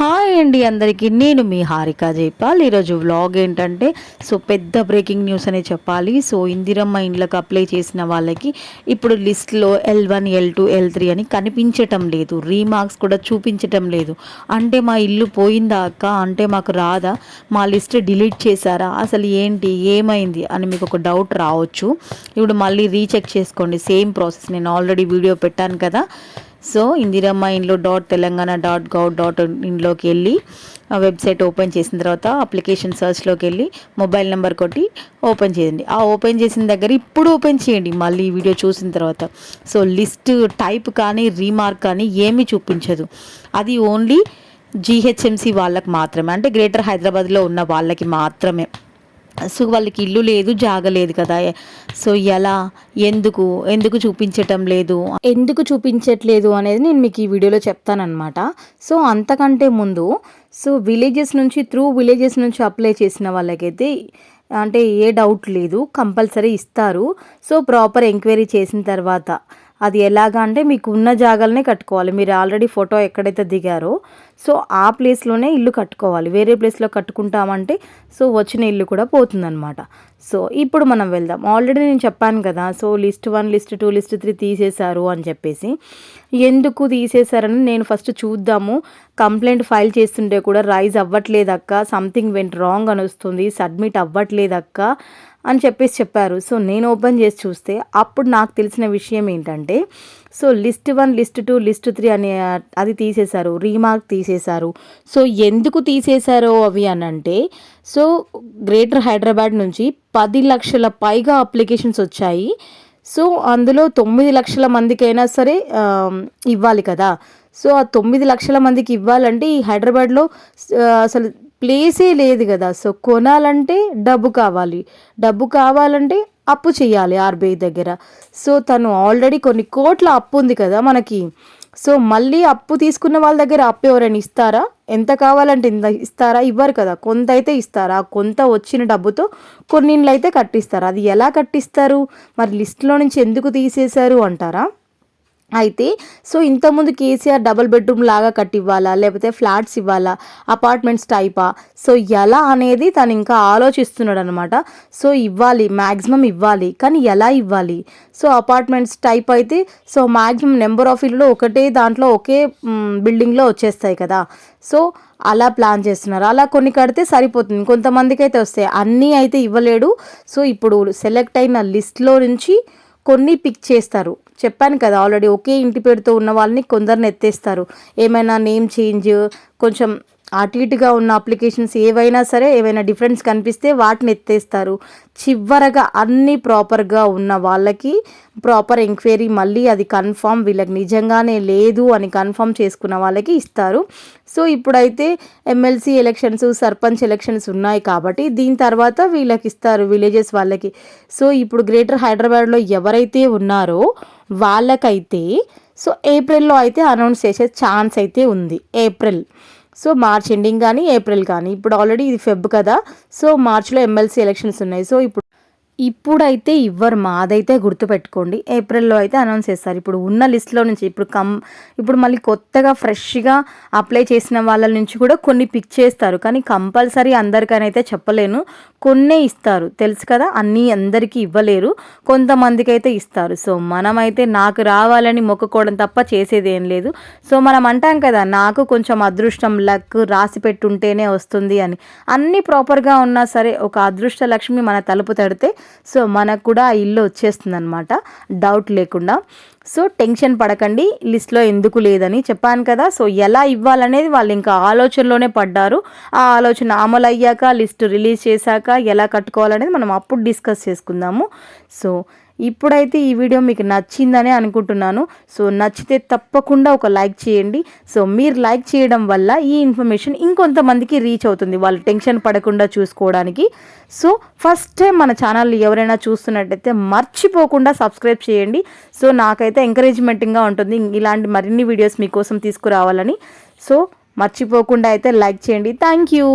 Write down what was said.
Hi అండి అందరికీ. నేను మీ హారిక జైపాల్. ఈరోజు వ్లాగ్ ఏంటంటే సో పెద్ద బ్రేకింగ్ న్యూస్ అనే చెప్పాలి. సో ఇందిరమ్మ ఇండ్లకు అప్లై చేసిన వాళ్ళకి ఇప్పుడు లిస్ట్లో L one L two L three అని కనిపించటం లేదు. రీమార్క్స్ కూడా చూపించటం లేదు. అంటే మా ఇల్లు పోయిందా అక్క? అంటే మాకు రాదా? మా లిస్ట్ డిలీట్ చేశారా? అసలు ఏంటి? ఏమైంది? అని మీకు ఒక డౌట్ రావచ్చు. ఇప్పుడు మళ్ళీ రీచెక్ చేసుకోండి. Same process. నేను ఆల్రెడీ వీడియో పెట్టాను కదా. సో ఇందిరమ్మ ఇంట్లో dot Telangana dot gov dot ఇన్లోకి వెళ్ళి ఆ వెబ్సైట్ ఓపెన్ చేసిన తర్వాత అప్లికేషన్ సర్చ్లోకి వెళ్ళి మొబైల్ నెంబర్ కొట్టి ఓపెన్ చేయండి. ఆ ఓపెన్ చేసిన దగ్గర ఇప్పుడు ఓపెన్ చేయండి. మళ్ళీ ఈ వీడియో చూసిన తర్వాత. సో లిస్ట్ టైప్ కానీ రీమార్క్ కానీ ఏమీ చూపించదు. అది ఓన్లీ జీహెచ్ఎంసీ వాళ్ళకి మాత్రమే. అంటే గ్రేటర్ హైదరాబాద్లో ఉన్న వాళ్ళకి మాత్రమే. సో వాళ్ళకి ఇల్లు లేదు జాగలేదు కదా. సో ఎలా ఎందుకు ఎందుకు చూపించటం లేదు? ఎందుకు చూపించట్లేదు అనేది నేను మీకు ఈ వీడియోలో చెప్తానమాట సో అంతకంటే ముందు సో విలేజెస్ నుంచి త్రూ విలేజెస్ నుంచి అప్లై చేసిన వాళ్ళకైతే అంటే ఏ డౌట్ లేదు కంపల్సరీ ఇస్తారు. సో ప్రాపర్ ఎంక్వైరీ చేసిన తర్వాత అది ఎలాగా అంటే మీకు ఉన్న జాగాలనే కట్టుకోవాలి. మీరు ఆల్రెడీ ఫోటో ఎక్కడైతే దిగారో సో ఆ ప్లేస్లోనే ఇల్లు కట్టుకోవాలి. వేరే ప్లేస్లో కట్టుకుంటామంటే సో వచ్చిన ఇల్లు కూడా పోతుందన్నమాట. సో ఇప్పుడు మనం వెళ్దాం. ఆల్రెడీ నేను చెప్పాను కదా so list one list two list three తీసేశారు అని చెప్పేసి. ఎందుకు తీసేశారని నేను ఫస్ట్ చూద్దాము. కంప్లైంట్ ఫైల్ చేస్తుంటే కూడా రైజ్ అవ్వట్లేదక్క సంథింగ్ వెంట్ రాంగ్ అని వస్తుంది సబ్మిట్ అవ్వట్లేదక్క అని చెప్పేసి చెప్పారు. సో నేను ఓపెన్ చేసి చూస్తే అప్పుడు నాకు తెలిసిన విషయం ఏంటంటే so list one list two list three అనే అది తీసేశారు రీమార్క్ తీసేశారు. సో ఎందుకు తీసేశారో అవి అని అంటే సో గ్రేటర్ హైదరాబాద్ నుంచి పది లక్షల పైగా అప్లికేషన్స్ వచ్చాయి. సో అందులో తొమ్మిది లక్షల మందికైనా సరే ఇవ్వాలి కదా. సో ఆ తొమ్మిది లక్షల మందికి ఇవ్వాలంటే ఈ హైదరాబాద్లో అసలు ప్లేసే లేదు కదా. సో కొనాలంటే డబ్బు కావాలి. డబ్బు కావాలంటే అప్పు చేయాలి ఆర్బీఐ దగ్గర. సో తను ఆల్రెడీ కొన్ని కోట్ల అప్పు ఉంది కదా మనకి. సో మళ్ళీ అప్పు తీసుకున్న వాళ్ళ దగ్గర అప్పు ఎవరైనా ఇస్తారా? ఎంత కావాలంటే ఇంత ఇస్తారా? ఇవ్వరు కదా. కొంత అయితే ఇస్తారా? కొంత వచ్చిన డబ్బుతో కొన్నిళ్ళు అయితే కట్టిస్తారు? అది ఎలా కట్టిస్తారు? మరి లిస్ట్లో నుంచి ఎందుకు తీసేశారు అంటారా? అయితే సో ఇంతకుముందు కేసీఆర్ డబుల్ బెడ్రూమ్ లాగా కట్టివ్వాలా? లేకపోతే ఫ్లాట్స్ ఇవ్వాలా? అపార్ట్మెంట్స్ టైపా? సో ఎలా అనేది తను ఇంకా ఆలోచిస్తున్నాడు అనమాట సో ఇవ్వాలి మ్యాక్సిమం ఇవ్వాలి. కానీ ఎలా ఇవ్వాలి? సో అపార్ట్మెంట్స్ టైప్ అయితే సో మ్యాక్సిమం నెంబర్ ఆఫ్ ఇల్లు ఒకటే దాంట్లో ఒకే బిల్డింగ్లో వచ్చేస్తాయి కదా? సో అలా ప్లాన్ చేస్తున్నారు. అలా కొన్ని కడితే సరిపోతుంది. కొంతమందికి అయితే వస్తాయి. అన్నీ అయితే ఇవ్వలేడు. సో ఇప్పుడు సెలెక్ట్ అయిన లిస్ట్లో నుంచి కొన్ని పిక్ చేస్తారు. చెప్పాను కదా ఆల్రెడీ ఒకే ఇంటి పేరుతో ఉన్న వాళ్ళని కొందరిని ఎత్తేస్తారు. ఏమైనా నేమ్ చేంజ్ కొంచెం అటు ఇటుగా ఉన్న అప్లికేషన్స్ ఏవైనా సరే ఏవైనా డిఫరెన్స్ కనిపిస్తే వాటిని ఎత్తేస్తారు. చివరగా అన్ని ప్రాపర్గా ఉన్న వాళ్ళకి ప్రాపర్ ఎంక్వైరీ మళ్ళీ అది కన్ఫామ్ వీళ్ళకి నిజంగానే లేదు అని కన్ఫామ్ చేసుకున్న వాళ్ళకి ఇస్తారు. సో ఇప్పుడైతే ఎమ్మెల్సీ ఎలక్షన్స్ సర్పంచ్ ఎలక్షన్స్ ఉన్నాయి కాబట్టి దీని తర్వాత వీళ్ళకి ఇస్తారు విలేజెస్ వాళ్ళకి. సో ఇప్పుడు గ్రేటర్ హైదరాబాద్లో ఎవరైతే ఉన్నారో వాళ్ళకైతే సో ఏప్రిల్లో అయితే అనౌన్స్ చేసే ఛాన్స్ అయితే ఉంది. ఏప్రిల్. సో మార్చ్ ఎండింగ్ కానీ ఏప్రిల్ కానీ. ఇప్పుడు ఆల్రెడీ ఇది ఫెబ్ కదా సో మార్చ్లో ఎమ్మెల్సీ ఎలక్షన్స్ ఉన్నాయి. సో ఇప్పుడు ఇప్పుడైతే ఇవ్వరు. మాదైతే గుర్తుపెట్టుకోండి. ఏప్రిల్లో అయితే అనౌన్స్ చేస్తారు. ఇప్పుడు ఉన్న లిస్ట్లో నుంచి ఇప్పుడు కం ఇప్పుడు మళ్ళీ కొత్తగా ఫ్రెష్గా అప్లై చేసిన వాళ్ళ నుంచి కూడా కొన్ని పిక్ చేస్తారు. కానీ కంపల్సరీ అందరికనైతే చెప్పలేను. కొన్నే ఇస్తారు. తెలుసు కదా? అన్నీ అందరికీ ఇవ్వలేరు. కొంతమందికి అయితే ఇస్తారు. సో మనమైతే నాకు రావాలని మొక్కుకోవడం తప్ప చేసేది ఏం లేదు. సో మనం అంటాం కదా నాకు కొంచెం అదృష్టం లక్ రాసి పెట్టుంటేనే వస్తుంది అని. అన్నీ ప్రాపర్గా ఉన్నా సరే ఒక అదృష్ట లక్ష్మి మన తలుపు తడితే సో మనకు కూడా ఆ ఇల్లు వచ్చేస్తుంది అనమాట డౌట్ లేకుండా. సో టెన్షన్ పడకండి. లిస్ట్లో ఎందుకు లేదని చెప్పాను కదా. సో ఎలా ఇవ్వాలనేది వాళ్ళు ఇంకా ఆలోచనలోనే పడ్డారు. ఆ ఆలోచన అమలు అయ్యాక లిస్ట్ రిలీజ్ చేశాక ఎలా కట్టుకోవాలనేది మనం అప్పుడు డిస్కస్ చేసుకుందాము. సో ఇప్పుడైతే ఈ వీడియో మీకు నచ్చిందనే అనుకుంటున్నాను. సో నచ్చితే తప్పకుండా ఒక లైక్ చేయండి. సో మీరు లైక్ చేయడం వల్ల ఈ ఇన్ఫర్మేషన్ ఇంకొంతమందికి రీచ్ అవుతుంది వాళ్ళు టెన్షన్ పడకుండా చూసుకోవడానికి. సో ఫస్ట్ టైం మన ఛానల్ ఎవరైనా చూస్తున్నట్టయితే మర్చిపోకుండా సబ్స్క్రైబ్ చేయండి. సో నాకైతే ఎంకరేజ్మెంటింగ్గా ఉంటుంది. ఇలాంటి మరిన్ని వీడియోస్ మీకోసం తీసుకురావాలని. సో మర్చిపోకుండా అయితే లైక్ చేయండి. Thank you.